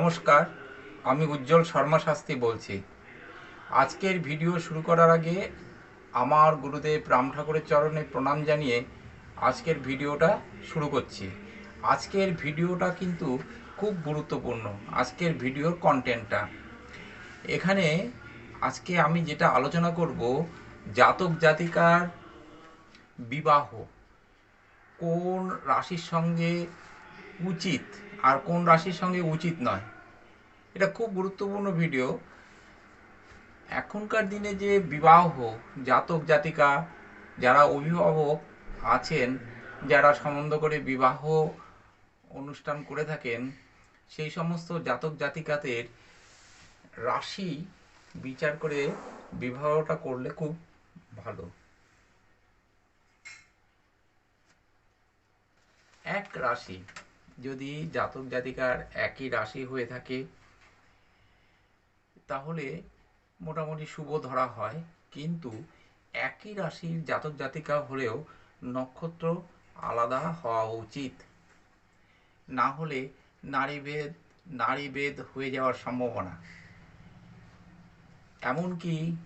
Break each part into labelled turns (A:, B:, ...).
A: নমস্কার, আমি উজ্জ্বল শর্মা শাস্ত্রী বলছি। আজকের ভিডিও শুরু করার আগে আমার গুরুদেব রাম ঠাকুরের চরণে প্রণাম জানিয়ে আজকের ভিডিওটা শুরু করছি। আজকের ভিডিওটা কিন্তু খুব গুরুত্বপূর্ণ, আজকের ভিডিওর কন্টেন্টটা এখানে আজকে আমি যেটা আলোচনা করব, জাতক জাতিকার বিবাহ। কোন রাশির সঙ্গে উচিত আর কোন রাশির সঙ্গে উচিত নয়। এটা খুব গুরুত্বপূর্ণ ভিডিও। এখনকার দিনে যে বিবাহ জাতক, জাতিকা, যারা অভিভাবক আছেন, যারা সম্বন্ধ করে বিবাহ অনুষ্ঠান করে থাকেন, সেই সমস্ত জাতক, জাতিকাদের রাশি বিচার করে বিবাহটা করলে খুব ভালো। এক রাশি। যদি জাতক জাতিকার একই রাশি হয়ে থাকে, তাহলে মোটামুটি শুভ ধরা হয়। কিন্তু একই রাশির জাতক জাতিকা হলেও নক্ষত্র আলাদা হওয়া উচিত। না হলে নারীভেদ নারীভেদ হয়ে যাওয়ার সম্ভাবনা। এমনকি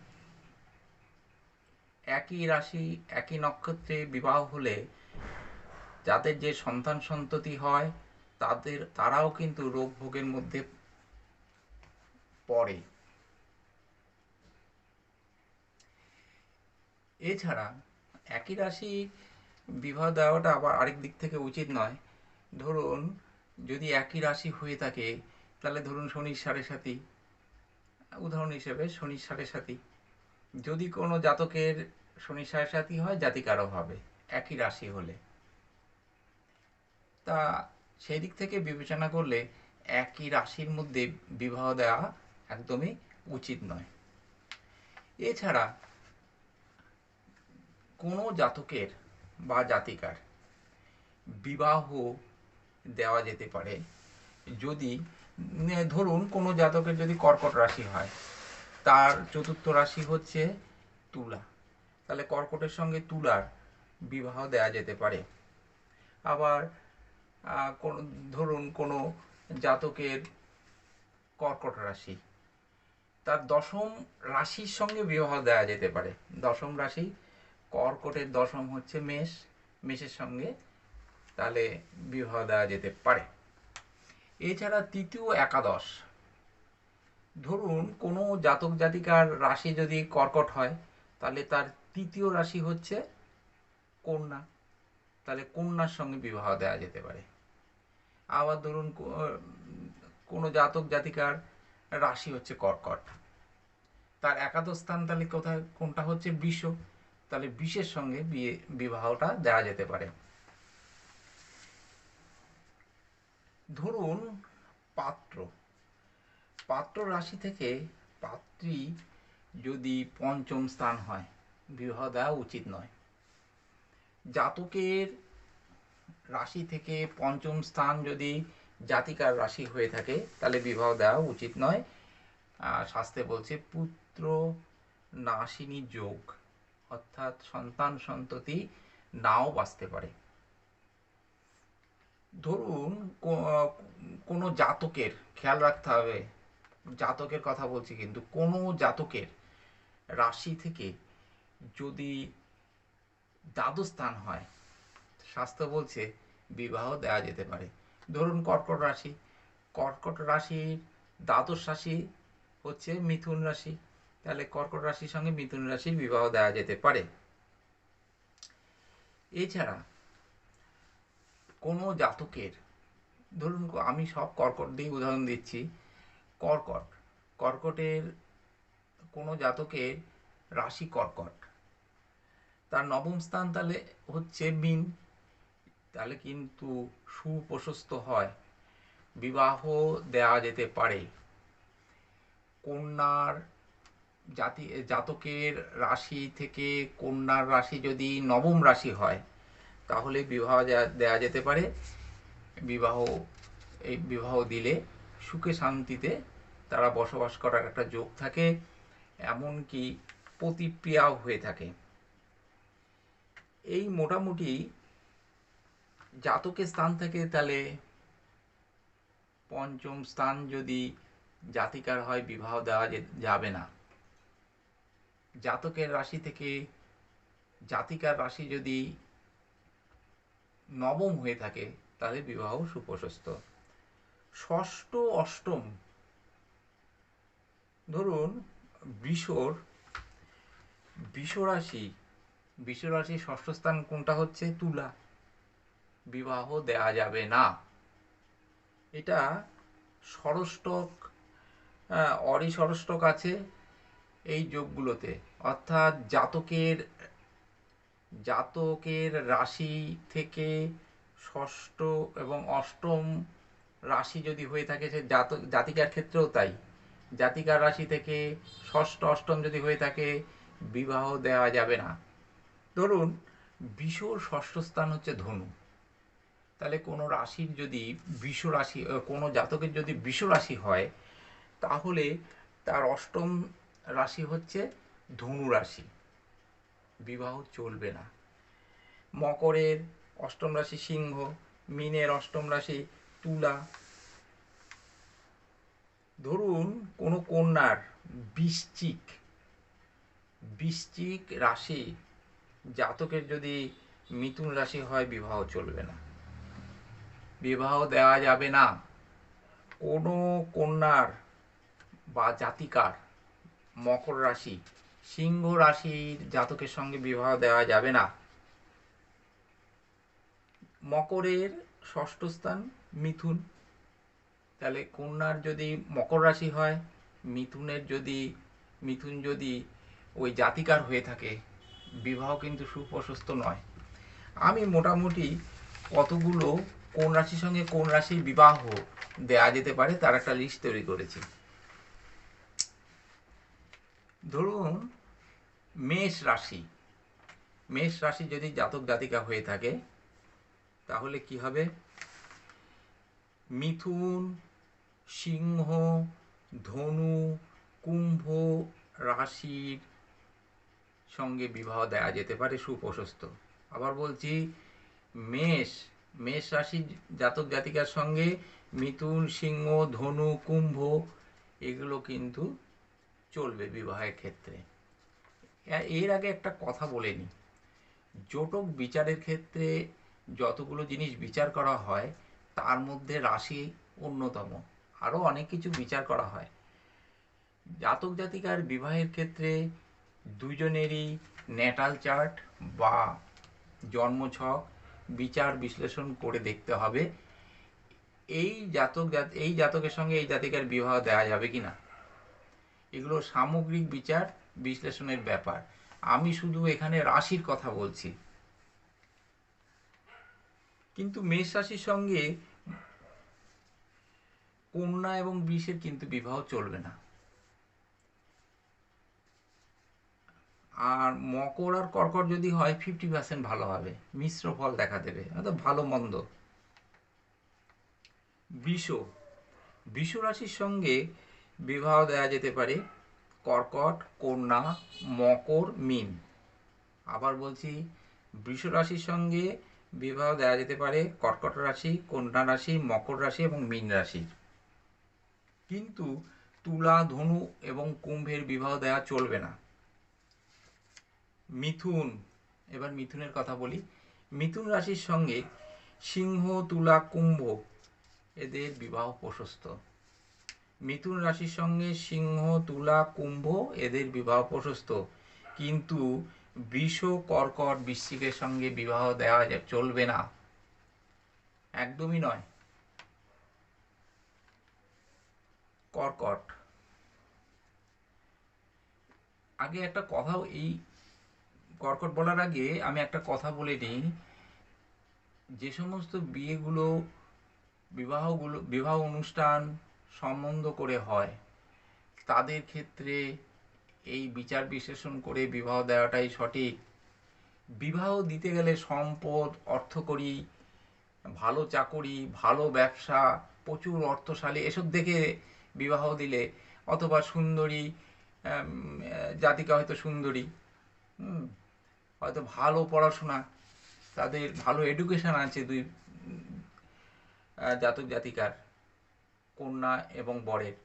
A: একই রাশি, একই নক্ষত্রে বিবাহ হলে যাদের যে সন্তান সন্ততি হয়, তাদের, তারাও কিন্তু রোগ ভোগের মধ্যে পড়ে। এছাড়া একই রাশি বিবাহ দেওয়াটা আবার আরেক দিক থেকে উচিত নয়। ধরুন, যদি একই রাশি হয়ে থাকে, তাহলে ধরুন শনির সাড়ে সাথী উদাহরণ হিসেবে শনির সাড়ে সাথী যদি কোনো জাতকের শনির সাড়ে সাথী হয়, জাতিকারও হবে, একই রাশি হলে। তা সেই দিক থেকে বিবেচনা করলে একই রাশির মধ্যে বিবাহ দেওয়া একদমই উচিত নয়। এছাড়া কোনো জাতকের বা জাতিকার বিবাহ দেওয়া যেতে পারে যদি ধরুন কোনো জাতকের যদি কর্কট রাশি হয়, তার চতুর্থ রাশি হচ্ছে তুলা। তাহলে কর্কটের সঙ্গে তুলার বিবাহ দেওয়া যেতে পারে। আবার ধরুন কোনো জাতকের কর্কট রাশি। তার দশম রাশির সঙ্গে বিবাহ দেওয়া যেতে পারে। দশম রাশি কর্কটের দশম হচ্ছে মেষ। মেষের সঙ্গে তাহলে বিবাহ দেওয়া যেতে পারে। এছাড়া তৃতীয় একাদশ। ধরুন কোনো জাতক জাতিকার রাশি যদি কর্কট হয়, তাহলে তার তৃতীয় রাশি হচ্ছে কন্যা। তাহলে কন্যার সঙ্গে বিবাহ দেওয়া যেতে পারে। আবার ধরুন কোনো জাতক জাতিকার রাশি হচ্ছে কর্কট। তার একাদশ স্থান তাহলে কোথায়, কোনটা হচ্ছে বিষ তাহলে বিষের সঙ্গে বিয়ে, বিবাহটা দেওয়া যেতে পারে। ধরুন পাত্র। পাত্র রাশি থেকে পাত্রী যদি পঞ্চম স্থান হয়, বিবাহ দেওয়া উচিত নয়। জাতকের রাশি থেকে পঞ্চম স্থান যদি জাতিকার রাশি হয়ে থাকে তাহলে বিবাহ দেওয়া উচিত নয়। আহ, শাস্ত্রে বলছে পুত্র নাশিনী যোগ অর্থাৎ সন্তান সন্ততি নাও বাঁচতে পারে। ধরুন কোনো জাতকের খেয়াল রাখতে হবে জাতকের কথা বলছি কিন্তু কোনো জাতকের রাশি থেকে যদি দ্বাদশ স্থান হয় শাস্ত্র বলছে বিবাহ দেওয়া যেতে পারে। ধরুন কর্কট রাশি। কর্কট রাশির দ্বাদশ রাশি হচ্ছে মিথুন রাশি। তাহলে কর্কট রাশির সঙ্গে মিথুন রাশির বিবাহ দেওয়া যেতে পারে। এছাড়া কোনো জাতকের, ধরুন আমি সব কর্কট দিয়ে উদাহরণ দিচ্ছি, কর্কট। কর্কটের কোনো জাতকের রাশি কর্কট। তার নবম স্থান তাহলে হচ্ছে মিন। তাহলে কিন্তু সুপ্রশস্ত হয়। বিবাহ দেওয়া যেতে পারে। কন্যার জাতি, জাতকের রাশি থেকে কন্যার রাশি যদি নবম রাশি হয়, তাহলে বিবাহ দেয়া- যেতে পারে। বিবাহ, এই বিবাহ দিলে সুখে শান্তিতে তারা বসবাস করার একটা যোগ থাকে, এমনকি প্রতিক্রিয়াও হয়ে থাকে। এই মোটামুটি জাতকের স্থান থেকে তাহলে পঞ্চম স্থান যদি জাতিকার হয়, বিবাহ দেওয়া যাবে না। জাতকের রাশি থেকে জাতিকার রাশি যদি নবম হয়ে থাকে, তাহলে বিবাহ সুপ্রশস্ত। ষষ্ঠ, অষ্টম, ধরুন বৃষর বৃষ রাশি বৃষ রাশির ষষ্ঠ স্থান কোনটা হচ্ছে? তুলা। বিবাহ দেয়া যাবে না। এটা ষড়ষ্টক আহ, অরিষড়ষ্টক আছে এই যোগগুলোতে। অর্থাৎ জাতকের জাতকের রাশি থেকে ষষ্ঠ এবং অষ্টম রাশি যদি হয়ে থাকে সে জাতক জাতিকার ক্ষেত্রেও তাই। জাতিকার রাশি থেকে ষষ্ঠ অষ্টম যদি হয়ে থাকে বিবাহ দেওয়া যাবে না। ধরুন বিশ্বর ষষ্ঠ স্থান হচ্ছে ধনু। তাহলে কোনো রাশির যদি বৃষ রাশি কোনো জাতকের যদি বৃষ রাশি হয়, তাহলে তার অষ্টম রাশি হচ্ছে ধনু রাশি। বিবাহ চলবে না। মকরের অষ্টম রাশি সিংহ, মিনের অষ্টম রাশি তুলা। ধরুন কোনো কন্যার বৃশ্চিক বৃশ্চিক রাশি জাতকের যদি মিথুন রাশি হয়, বিবাহ চলবে না। বিবাহ দেওয়া যাবে না। কোনো কন্যার বা জাতিকার মকর রাশি, সিংহ রাশির জাতকের সঙ্গে বিবাহ দেওয়া যাবে না। মকরের ষষ্ঠ স্থান মিথুন। তাহলে কন্যার যদি মকর রাশি হয়, মিথুনের যদি, মিথুন যদি ওই জাতিকার হয়ে থাকে, বিবাহ কিন্তু সুপ্রশস্ত নয়। আমি মোটামুটি কতগুলো কোন রাশির সঙ্গে কোন রাশির বিবাহ দেয়া যেতে পারে তার একটা লিস্ট তৈরি করেছি। ধরুন, মেষ রাশি। মেষ রাশি যদি জাতক জাতিকা হয়ে থাকে, তাহলে কি হবে? মিথুন, সিংহ, ধনু, কুম্ভ রাশির সঙ্গে বিবাহ দেওয়া যেতে পারে সুপ্রশস্ত। আবার বলছি, মেষ মেষ রাশির জাতক জাতিকার সঙ্গে মিথুন, সিংহ, ধনু, কুম্ভ, এগুলো কিন্তু চলবে বিবাহের ক্ষেত্রে। এর আগে একটা কথা বলে নিই। জটক বিচারের ক্ষেত্রে যতগুলো জিনিস বিচার করা হয়, তার মধ্যে রাশি অন্যতম। আরও অনেক কিছু বিচার করা হয়। জাতক জাতিকার বিবাহের ক্ষেত্রে দুজনেরই ন্যাটাল চার্ট বা জন্মছক বিচার বিশ্লেষণ করে দেখতে হবে। এই জাতক জাত- এই জাতকের সঙ্গে এই জাতিকার বিবাহ দেওয়া যাবে কি না? এগুলো সামগ্রিক বিচার বিশ্লেষণের ব্যাপার। আমি শুধু এখানে রাশির কথা বলছি। কিন্তু মেষ রাশির সঙ্গে কন্যা এবং বিষের কিন্তু বিবাহ চলবে না। আর মকর আর কর্কট যদি হয় ফিফটি পার্সেন্ট ভালো হবে। মিশ্র ফল দেখা দেবে। অর্থাৎ ভালো মন্দ। বৃষ। বৃষ রাশির সঙ্গে বিবাহ দেওয়া যেতে পারে। কর্কট, কন্যা, মকর, মিন। আবার বলছি, বৃষ রাশির সঙ্গে বিবাহ দেওয়া যেতে পারে। কর্কট রাশি, কন্যা রাশি, মকর রাশি এবং মীন রাশি কিন্তু তুলা, ধনু এবং কুম্ভের বিবাহ দেওয়া চলবে না। মিথুন, এবার মিথুনের কথা বলি। মিথুন রাশির সঙ্গে সিংহ, তুলা, কুম্ভ, এদের বিবাহ প্রশস্ত। মিথুন রাশির সঙ্গে সিংহ, তুলা, কুম্ভ, এদের বিবাহ প্রশস্ত। কিন্তু বৃষ, কর্কট, বৃশ্চিকের সঙ্গে বিবাহ দেওয়া চলবে না, একদমই নয়। কর্কট। আগে একটা কথা এই কর্কট বলার আগে আমি একটা কথা বলে নিই। যে সমস্ত বিয়েগুলো, বিবাহগুলো, বিবাহ অনুষ্ঠান সম্বন্ধ করে হয়, তাদের ক্ষেত্রে এই বিচার বিশ্লেষণ করে বিবাহ দেওয়াটাই সঠিক। বিবাহ দিতে গেলে সম্পদ অর্থকরী ভালো চাকরি, ভালো ব্যবসা, প্রচুর অর্থশালী এসব দেখে বিবাহ দিলে, অথবা সুন্দরী জাতিকা হয়তো সুন্দরী হয়তো ভালো পড়াশোনা, তাদের ভালো এডুকেশন আছে দুই জাতক জাতিকার, কন্যা এবং বরের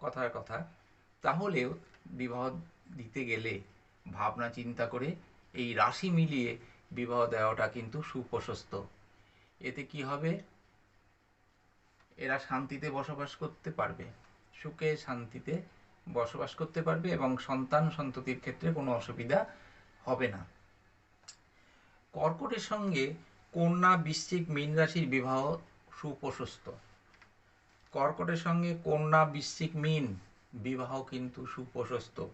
A: কথার কথা। তাহলেও বিবাহ দিতে গেলে ভাবনা চিন্তা করে এই রাশি মিলিয়ে বিবাহ দেওয়াটা কিন্তু সুপ্রশস্ত। এতে কি হবে? এরা শান্তিতে বসবাস করতে পারবে, সুখে শান্তিতে বসবাস করতে পারবে এবং সন্তান সন্ততির ক্ষেত্রে কোনো অসুবিধা হবে না। কর্কটের সঙ্গে কন্যা বৃশ্চিক মীন রাশির বিবাহ সুপ্রশস্ত। কর্কটের সঙ্গে কন্যা বৃশ্চিক মীন বিবাহ কিন্তু সুপ্রশস্ত।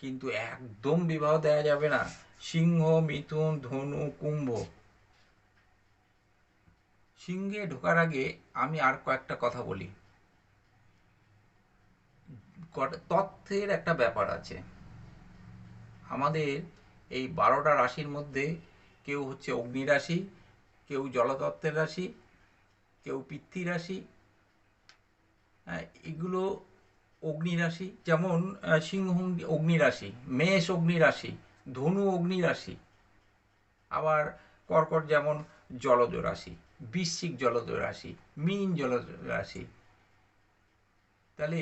A: কিন্তু একদম বিবাহ দেওয়া যাবে না। সিংহ, মিথুন, ধনু, কুম্ভ। সিংহে ঢোকার আগে আমি আর কয়েকটা কথা বলি। তথ্যের একটা ব্যাপার আছে। আমাদের এই বারোটা রাশির মধ্যে কেউ হচ্ছে অগ্নি রাশি কেউ জলতত্ত্বের রাশি কেউ পৃথ্বী রাশি হ্যাঁ, এগুলো অগ্নি রাশি যেমন সিংহ অগ্নি রাশি মেষ অগ্নি রাশি ধনু অগ্নি রাশি আবার কর্কট যেমন জলজ রাশি বৃশ্চিক জলজ রাশি মীন জলজ রাশি। তাহলে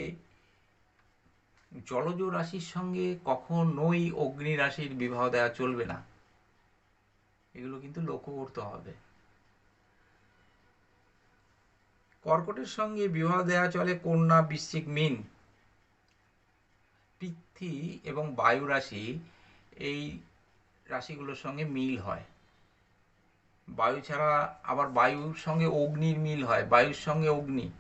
A: জলজ রাশির সঙ্গে কখনোই অগ্নি রাশির বিবাহ দেওয়া চলবে না। এগুলো কিন্তু লক্ষ্য করতে হবে। কর্কটের সঙ্গে বিবাহ দেওয়া চলে কন্যা বৃশ্চিক মীন। পৃথ্বী এবং বায়ু রাশি এই রাশিগুলোর সঙ্গে মিল হয়। বায়ু ছাড়া আবার বায়ুর সঙ্গে অগ্নির মিল হয়। বায়ুর সঙ্গে অগ্নি।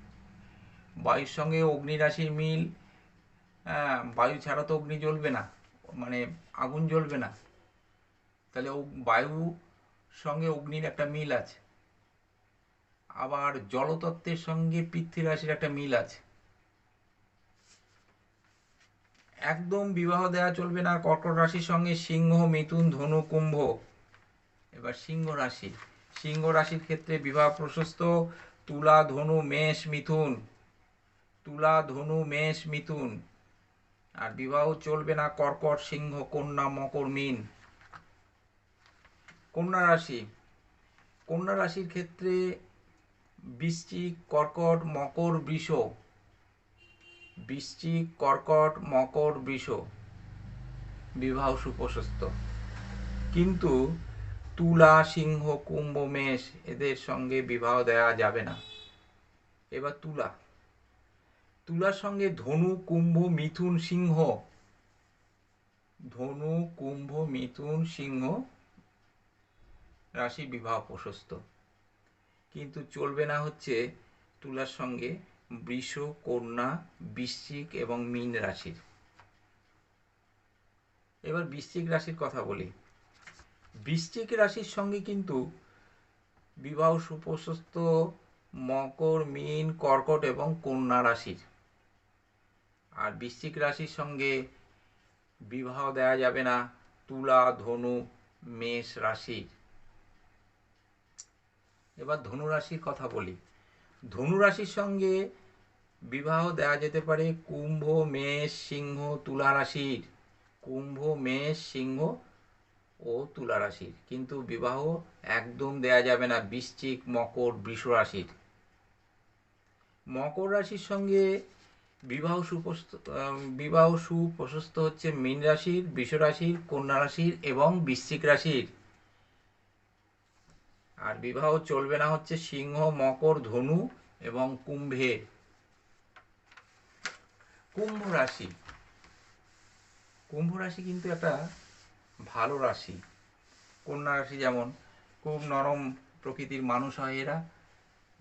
A: বায়ুর সঙ্গে অগ্নি রাশির মিল বায়ু ছাড়া তো অগ্নি জ্বলবে না মানে আগুন জ্বলবে না। তাহলে বায়ু সঙ্গে অগ্নির একটা মিল আছে। আবার জলতত্ত্বের সঙ্গে পৃথ্বী একটা মিল আছে। একদম বিবাহ দেওয়া চলবে না, কর্কট রাশির সঙ্গে সিংহ, মিথুন, ধনু, কুম্ভ। এবার সিংহ রাশি। সিংহ রাশির ক্ষেত্রে বিবাহ প্রশস্ত, তুলা, ধনু, মেষ, মিথুন। তুলা, ধনু, মেষ, মিথুন। আর বিবাহ চলবে না কর্কট সিংহ, কন্যা, মকর, মিন। কন্যা রাশি। কন্যা রাশির ক্ষেত্রে বৃশ্চিক কর্কট, মকর, বৃষ। বৃশ্চিক কর্কট, মকর, বৃষ। বিবাহ সুপ্রশস্ত। কিন্তু তুলা, সিংহ, কুম্ভ, মেষ, এদের সঙ্গে বিবাহ দেওয়া যাবে না। এবার তুলা। তুলার সঙ্গে ধনু, কুম্ভ, মিথুন, সিংহ। ধনু, কুম্ভ, মিথুন, সিংহ রাশি বিবাহ প্রশস্ত। কিন্তু চলবে না হচ্ছে তুলার সঙ্গে বৃষ, কন্যা, বৃশ্চিক এবং মীন রাশির। এবার বৃশ্চিক রাশির কথা বলি। বৃশ্চিক রাশির সঙ্গে কিন্তু বিবাহ সুপ্রশস্ত মকর, মীন, কর্কট এবং কন্যা রাশির। আর বৃশ্চিক রাশির সঙ্গে বিবাহ দেওয়া যাবে না তুলা, ধনু, মেষ রাশির। এবার ধনু রাশির কথা বলি। ধনু রাশির সঙ্গে বিবাহ দেওয়া যেতে পারে কুম্ভ, মেষ, সিংহ, তুলা রাশির। কুম্ভ, মেষ, সিংহ ও তুলা রাশির। কিন্তু বিবাহ একদম দেয়া যাবে না বৃশ্চিক, মকর, বৃষ রাশির। মকর রাশির সঙ্গে বিবাহ সুপ্রস্ত বিবাহ সুপ্রশস্ত হচ্ছে মীন রাশির, বৃষ রাশির, কন্যা রাশির এবং বৃশ্চিক রাশির। আর বিবাহ চলবে না হচ্ছে সিংহ, মকর, ধনু এবং কুম্ভের কুম্ভ রাশি। কুম্ভ রাশি কিন্তু একটা ভালো রাশি। কন্যা রাশি যেমন, খুব নরম প্রকৃতির মানুষ হয় এরা,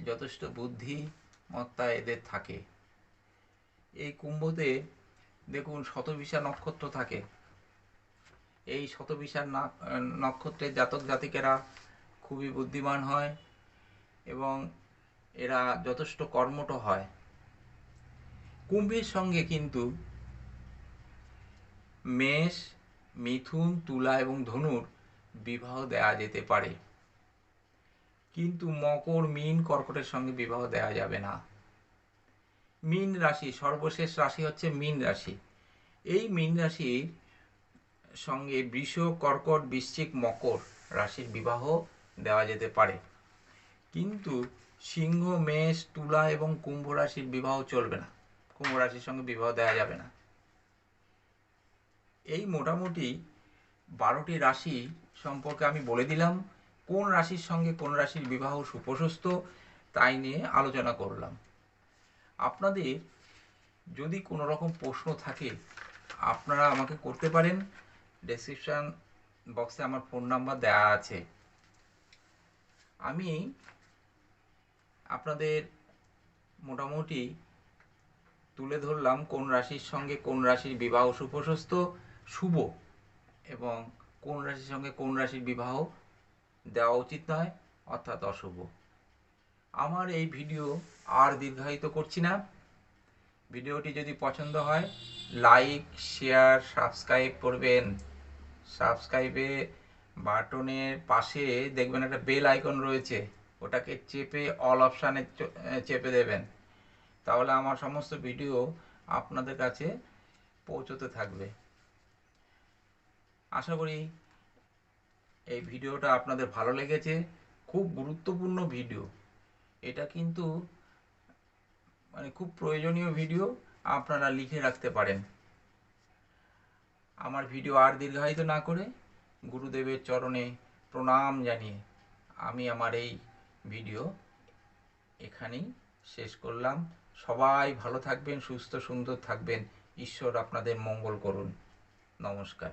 A: যথেষ্ট বুদ্ধি মত্তা এদের থাকে। এই কুম্ভতে দেখুন শতবিশা নক্ষত্র থাকে। এই শতবিশার নক্ষত্রের জাতক জাতিকেরা খুবই বুদ্ধিমান হয় এবং এরা যথেষ্ট কর্মঠ হয়। কুম্ভের সঙ্গে কিন্তু মেষ, মিথুন, তুলা এবং ধনুর বিবাহ দেওয়া যেতে পারে। কিন্তু মকর, মিন, কর্কটের সঙ্গে বিবাহ দেওয়া যাবে না। মিন রাশি, সর্বশেষ রাশি হচ্ছে মিন রাশি। এই মিন রাশির সঙ্গে বৃষ, কর্কট, বৃশ্চিক, মকর রাশির বিবাহ দেওয়া যেতে পারে। কিন্তু সিংহ, মেষ, তুলা এবং কুম্ভ রাশির বিবাহ চলবে না। কুম্ভ রাশির সঙ্গে বিবাহ দেওয়া যাবে না। এই মোটামুটি বারোটি রাশি সম্পর্কে আমি বলে দিলাম। কোন রাশির সঙ্গে কোন রাশির বিবাহ সুপ্রশস্ত, তাই নিয়ে আলোচনা করলাম। আপনাদের যদি কোনো রকম প্রশ্ন থাকে, আপনারা আমাকে করতে পারেন। ডেসক্রিপশান বক্সে আমার ফোন নাম্বার দেওয়া আছে। আমি আপনাদের মোটামুটি তুলে ধরলাম কোন রাশির সঙ্গে কোন রাশির বিবাহ সুপ্রশস্ত, শুভ, এবং কোন রাশির সঙ্গে কোন রাশির বিবাহ দেওয়া উচিত নয়, অর্থাৎ অশুভ। আমার এই ভিডিও আর দীর্ঘায়িত করছি না। ভিডিওটি যদি পছন্দ হয়, লাইক, শেয়ার, সাবস্ক্রাইব করবেন। সাবস্ক্রাইবে বাটনের পাশে দেখবেন একটা বেল আইকন রয়েছে। ওটাকে চেপে অল অপশানে চেপে দেবেন। তাহলে আমার সমস্ত ভিডিও আপনাদের কাছে পৌঁছতে থাকবে। আশা করি এই ভিডিওটা আপনাদের ভালো লেগেছে। খুব গুরুত্বপূর্ণ ভিডিও। এটা কিন্তু মানে খুব প্রয়োজনীয় ভিডিও আপনারা লিখে রাখতে পারেন। আমার ভিডিও আর দীর্ঘায়িত না করে গুরুদেবের চরণে প্রণাম জানিয়ে আমি আমার এই ভিডিও এখানেই শেষ করলাম। সবাই ভালো থাকবেন, সুস্থ সুন্দর থাকবেন। ঈশ্বর আপনাদের মঙ্গল করুন। নমস্কার।